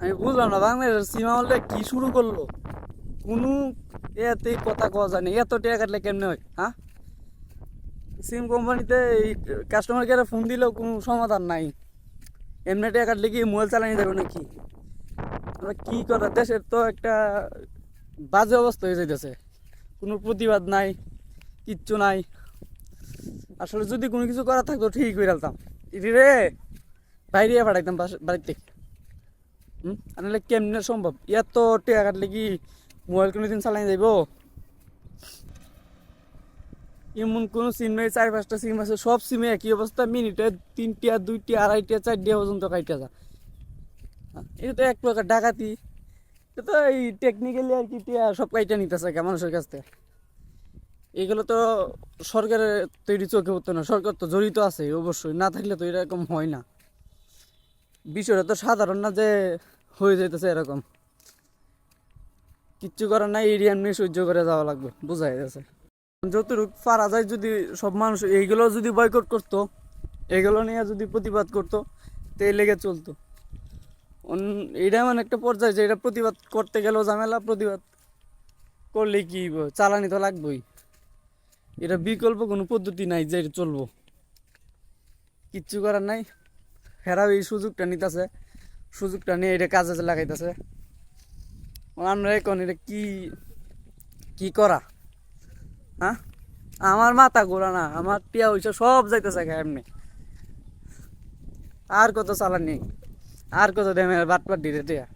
আমি বুঝলাম না, বাংলাদেশের সিনেমা হলটা কি শুরু করল? কোনো এতে কথা কওয়া যায় না। এত টাকা কাটলে কেমনে হয় হ্যাঁ? সিম কোম্পানিতে এই কাস্টমার কেয়ারে ফোন দিলেও কোনো সমাধান নাই। এমনি টাকা কাটলে কি মোবাইল চালানি যাবে নাকি? আমরা কি করা, দেশের তো একটা বাজে অবস্থা হয়ে যাইতেছে। কোনো প্রতিবাদ নাই, কিচ্ছু নাই। আসলে যদি কোনো কিছু করা থাকতো ঠিক হয়ে গেলতাম ইডি রে, বাইরে পাঠাইতাম বাড়ির থেকে। হুম? কেমনে সম্ভব? এত টাকা কাটলে কি মোবাইল কোনো দিন চালাই যাইব? এমন কোনো সিম চার পাঁচটা সিম আছে, সব সিমে একই অবস্থা, মিনিটে তিনটিয়া দুইটি আড়াইটিয়া, চারটিয়া পর্যন্ত কাইটা যা এটা তো এক প্রকার ডাকাতি। এটা তো এই টেকনিক্যালি আর কি টিয়া সব কাইটা নিতেছে মানুষের কাছ থেকে। এগুলো তো সরকারের তৈরি চোখে পড়তো না, সরকার তো জড়িত আছে অবশ্যই, না থাকলে তো এরকম হয় না। বিষয়টা তো সাধারণ না যে হয়ে যাইতেছে এরকম। কিচ্ছু করার নাই এরিয়া নিয়ে সহ্য করে যাওয়া লাগবে বোঝা যাচ্ছে যতটুকু পারা যায় যদি সব মানুষ এইগুলো যদি বয়কট করতো, এগুলো নিয়ে যদি প্রতিবাদ করতো তো এই লেগে চলতো। এইটা এমন একটা পর্যায়ে যে এটা প্রতিবাদ করতে গেলেও ঝামেলা, প্রতিবাদ করলে কি চালানি তো লাগবেই। এটা বিকল্প কোনো পদ্ধতি নাই যে এটা চলবো। কিচ্ছু করার নাই। হেরাও এই সুযোগটা নিতেছে। সুযোগটা নিয়ে এটা কাজে লাগাইতেছে। আমরা এখন এটা কি কি করা? হ্যাঁ? আমার মাথা ঘোরা না, আমার টিয়া হইছে সব যাইতেছে এমনি। আর কত চালানি আর কত দেমে বাটপাট দিতে টিয়া